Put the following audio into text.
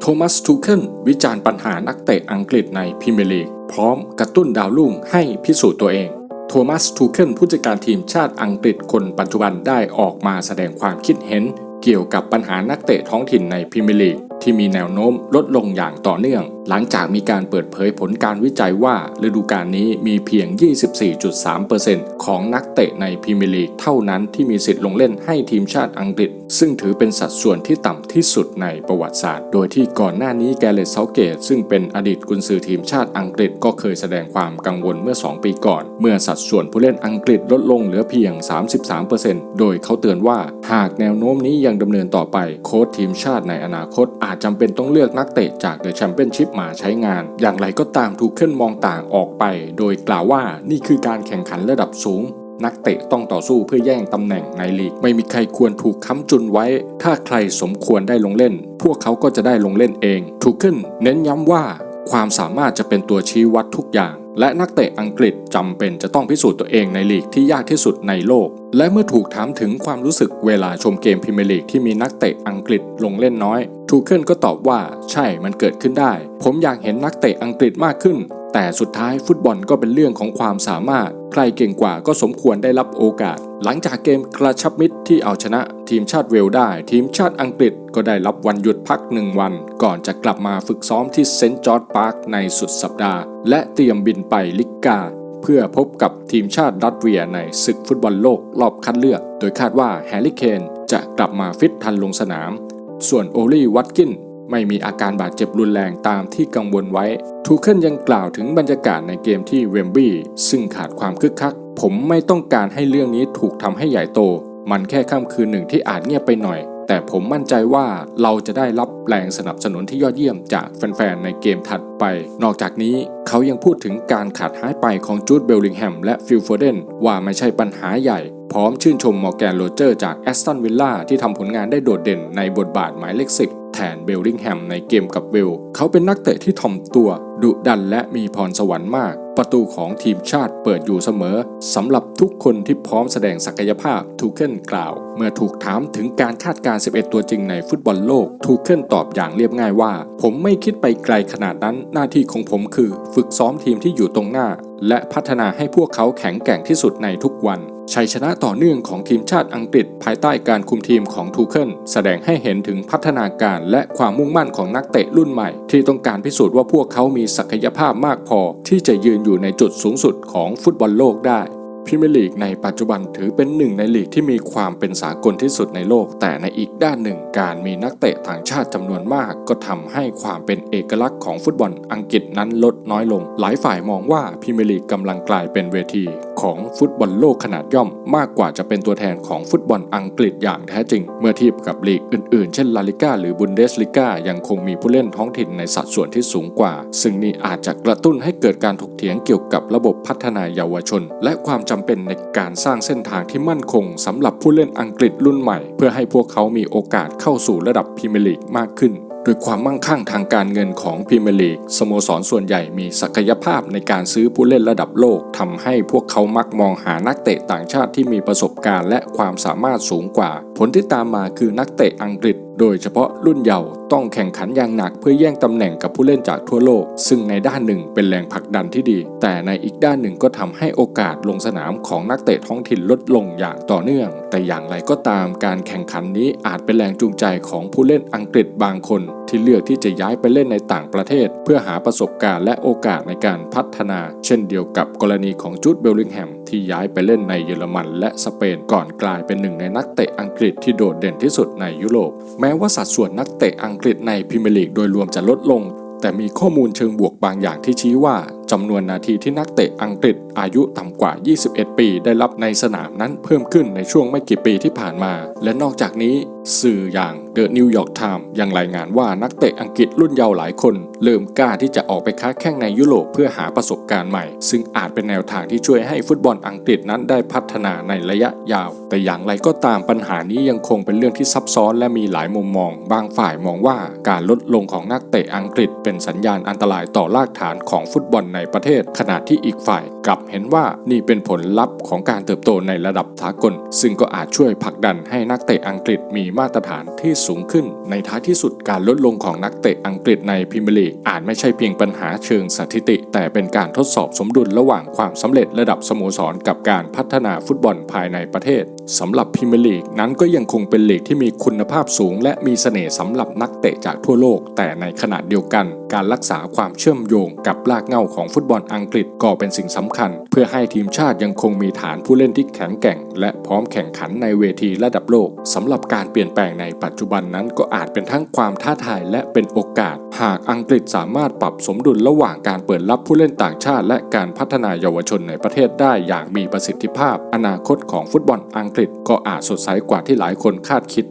โทมัสทูเคิลวิจารณ์ปัญหานักเตะอังกฤษในพรีเมียร์ลีก พร้อมกระตุ้นดาวรุ่งให้พิสูจน์ตัวเอง โทมัสทูเคิลผู้จัดการทีมชาติอังกฤษคนปัจจุบันได้ออกมาแสดงความคิดเห็น เกี่ยวกับปัญหานักเตะท้องถิ่นในพรีเมียร์ลีกที่มีแนวโน้มลดลงอย่างต่อเนื่อง หลังจากมีการเปิดเผยผลการวิจัยว่าฤดูกาลนี้มีเพียง 24.3%ของนักเตะในพรีเมียร์ลีกเท่านั้นที่มีสิทธิ์ลงเล่นให้ทีมชาติอังกฤษ ซึ่งถือเป็นสัดส่วนที่ต่ำที่สุดในประวัติศาสตร์ โดยที่ก่อนหน้านี้แกเลตเซาเกต ซึ่งเป็นอดีตกุนซือทีมชาติอังกฤษก็เคยแสดงความกังวลเมื่อ 2 ปีก่อน เมื่อสัดส่วนผู้เล่นอังกฤษลดลงเหลือเพียง 33%โดยเขาเตือนว่าหากแนวโน้มนี้ยังดำเนินต่อไปโค้ชทีมชาติในอนาคตอาจจำเป็นต้องเลือกนักเตะจากเดอะแชมเปี้ยนชิพมาใช้งาน อย่างไรก็ตามถูกขึ้นมองต่างออกไป โดยกล่าวว่านี่คือการแข่งขันระดับสูง นักเตะต้องต่อสู้เพื่อแย่งตำแหน่งในลีก ไม่มีใครควรถูกค้ำจุนไว้ ถ้าใครสมควรได้ลงเล่น พวกเขาก็จะได้ลงเล่นเอง ถูกขึ้น เน้นย้ำว่า ความสามารถจะเป็นตัวชี้วัดทุกอย่าง และนักเตะอังกฤษจำเป็นจะต้องพิสูจน์ตัวเองในลีกที่ยากที่สุดในโลก และเมื่อถูกถามถึงความรู้สึกเวลาชมเกมพรีเมียร์ลีกที่มีนักเตะอังกฤษลงเล่นน้อย ทูเคิลก็ตอบว่าใช่มันเกิดขึ้นได้ ผมอยากเห็นนักเตะอังกฤษมากขึ้น แต่สุดท้ายฟุตบอลก็เป็นเรื่องของความสามารถ ใครเก่งกว่าก็สมควรได้รับโอกาส หลังจากเกมกระชับมิตรที่เอาชนะ ทีมชาติเวลได้ ทีมชาติอังกฤษก็ได้รับวันหยุดพักหนึ่งวัน ก่อนจะกลับมาฝึกซ้อมที่เซนต์จอร์จพาร์คในสุดสัปดาห์ และเตรียมบินไปลิกกา เพื่อพบกับทีมชาติรัสเวียในศึกฟุตบอลโลกรอบคัดเลือก โดยคาดว่าแฮร์รี่เคนจะกลับมาฟิตทันลงสนาม ส่วนโอลี่วัตกินไม่มีอาการบาดเจ็บรุนแรงตามที่กังวลไว้ ทูเคิลยังกล่าวถึงบรรยากาศในเกมที่เวมบลีย์ซึ่งขาดความคึกคัก ผมไม่ต้องการให้เรื่องนี้ถูกทำให้ใหญ่โต มันแค่ค่ำคืนหนึ่งที่อาจเงียบไปหน่อย แต่ผมมั่นใจว่าเราจะได้รับแรงสนับสนุนที่ยอดเยี่ยมจากแฟนๆ ในเกมถัดไป นอกจากนี้เขายังพูดถึงการขาดหายไปของจูดเบลลิงแฮมและฟิลโฟเดนว่าไม่ใช่ปัญหาใหญ่ พร้อมชื่นชมมอร์แกนโรเจอร์จากแอสตันวิลล่าที่ทำผลงานได้โดดเด่นในบทบาทหมายเลขสิบแทนเบลลิงแฮมในเกมกับเวล เขาเป็นนักเตะที่ถ่อมตัว ดุดันและมีพรสวรรค์มาก ประตูของทีมชาติเปิดอยู่เสมอสำหรับทุกคนที่พร้อมแสดงศักยภาพทูเคิลกล่าว เมื่อถูกถามถึงการคาดการณ์ 11 ตัวจริงในฟุตบอลโลกทูเคิลตอบอย่างเรียบง่ายว่า ผมไม่คิดไปไกลขนาดนั้นหน้าที่ของผมคือ ฝึกซ้อมทีมที่อยู่ตรงหน้า และพัฒนาให้พวกเขาแข็งแกร่งที่สุดในทุกวัน ชัยชนะต่อเนื่องของทีมชาติอังกฤษภายใต้การคุมทีมของทูเคิลแสดงให้เห็นถึงพัฒนาการและความมุ่งมั่นของนักเตะรุ่นใหม่ ที่ต้องการพิสูจน์ว่าพวกเขามีศักยภาพมากพอ ที่จะยืนอยู่ในจุดสูงสุดของฟุตบอลโลกได้พรีเมียร์ลีกในปัจจุบันถือเป็นหนึ่งในลีกที่มีความเป็นสากลที่สุดในโลก แต่ในอีกด้านหนึ่ง การมีนักเตะต่างชาติจำนวนมาก ก็ทำให้ความเป็นเอกลักษณ์ของฟุตบอลอังกฤษนั้นลดน้อยลง หลายฝ่ายมองว่าพรีเมียร์ลีกกำลังกลายเป็นเวที ของฟุตบอลโลกขนาดย่อม มากกว่าจะเป็นตัวแทนของฟุตบอลอังกฤษอย่างแท้จริง เมื่อเทียบกับลีกอื่นๆ เช่นลาลิก้าหรือบุนเดสลิก้ายังคงมีผู้เล่นท้องถิ่นในสัดส่วนที่สูงกว่า ซึ่งนี่อาจจะกระตุ้นให้เกิดการถกเถียงเกี่ยวกับระบบพัฒนาเยาวชน และความจำเป็นในการสร้างเส้นทางที่มั่นคงสำหรับผู้เล่นอังกฤษรุ่นใหม่ เพื่อให้พวกเขามีโอกาสเข้าสู่ระดับพรีเมียร์ลีกมากขึ้น ดยความมั่งคั่งทางการเงินของพรีเมียร์ลีกสโมสรส่วนใหญ่มีศักยภาพในการซื้อผู้เล่นระดับโลกทำให้พวกเขามักมองหานักเตะต่างชาติที่มีประสบการณ์และความสามารถสูงกว่า ผลที่ตามมาคือนักเตะอังกฤษ โดยเฉพาะรุ่นเยาว์ต้องแข่งขันอย่างหนักเพื่อแย่งตำแหน่งกับผู้เล่นจากทั่วโลก ซึ่งในด้านหนึ่งเป็นแรงผลักดันที่ดี แต่ในอีกด้านหนึ่งก็ทำให้โอกาสลงสนามของนักเตะท้องถิ่นลดลงอย่างต่อเนื่อง แต่อย่างไรก็ตามการแข่งขันนี้อาจเป็นแรงจูงใจของผู้เล่นอังกฤษบางคน ที่เลือกที่จะย้ายไปเล่นในต่างประเทศ เพื่อหาประสบการณ์และโอกาสในการพัฒนา เช่นเดียวกับกรณีของจูดเบลลิงแฮมที่ย้ายไปเล่นในเยอรมัน และสเปนก่อนกลายเป็นหนึ่งในนักเตะอังกฤษที่โดดเด่นที่สุดในยุโรป แม้ว่าสัดส่วนนักเตะอังกฤษในพรีเมียร์ลีกโดยรวมจะลดลงแต่มีข้อมูลเชิงบวกบางอย่างที่ชี้ว่า จำนวนนาทีที่นักเตะอังกฤษอายุต่ำกว่า 21 ปี ได้รับในสนามนั้นเพิ่มขึ้นในช่วงไม่กี่ปีที่ผ่านมา และนอกจากนี้ สื่ออย่าง The New York Times ยังรายงานว่านักเตะอังกฤษรุ่นเยาว์หลายคน เริ่มกล้าที่จะออกไปค้าแข่งในยุโรปเพื่อหาประสบการณ์ใหม่ ซึ่งอาจเป็นแนวทางที่ช่วยให้ฟุตบอลอังกฤษนั้นได้พัฒนาในระยะยาว แต่อย่างไรก็ตามปัญหานี้ยังคงเป็นเรื่องที่ซับซ้อนและมีหลายมุมมอง บางฝ่ายมองว่าการลดลงของนักเตะอังกฤษ เป็นสัญญาณอันตรายต่อรากฐานของฟุตบอลในประเทศขณะที่อีกฝ่าย กลับเห็นว่านี่เป็นผลลัพธ์ของการเติบโตในระดับสากล ซึ่งก็อาจช่วยผลักดันให้นักเตะอังกฤษมีมาตรฐานที่สูงขึ้น ในท้ายที่สุดการลดลงของนักเตะอังกฤษในพรีเมียร์ลีกอาจไม่ใช่เพียงปัญหาเชิงสถิติ แต่เป็นการทดสอบสมดุลระหว่างความสำเร็จระดับสโมสรกับการพัฒนาฟุตบอลภายในประเทศสำหรับพรีเมียร์ลีกนั้นก็ยังคงเป็นลีกที่มีคุณภาพสูง และมีเสน่ห์สำหรับนักเตะจากทั่วโลก แต่ในขณะเดียวกัน การรักษาความเชื่อมโยงกับรากเหง้าของฟุตบอลอังกฤษก็เป็นสิ่งสำคัญคัญเพื่อให้ทีมชาติยังคงมีฐานผู้เล่นที่แข็งแกร่ง และพร้อมแข่งขันในเวทีระดับโลกสำหรับการเปลี่ยนแปลงในปัจจุบันนั้นก็อาจเป็นทั้งความท้าทายและเป็นโอกาส หากอังกฤษสามารถปรับสมดุลระหว่างการเปิดรับผู้เล่นต่างชาติ และการพัฒนาเยาวชนในประเทศได้อย่างมีประสิทธิภาพ อนาคตของฟุตบอลอังกฤษก็อาจสดใสกว่าที่หลายคนคาดคิด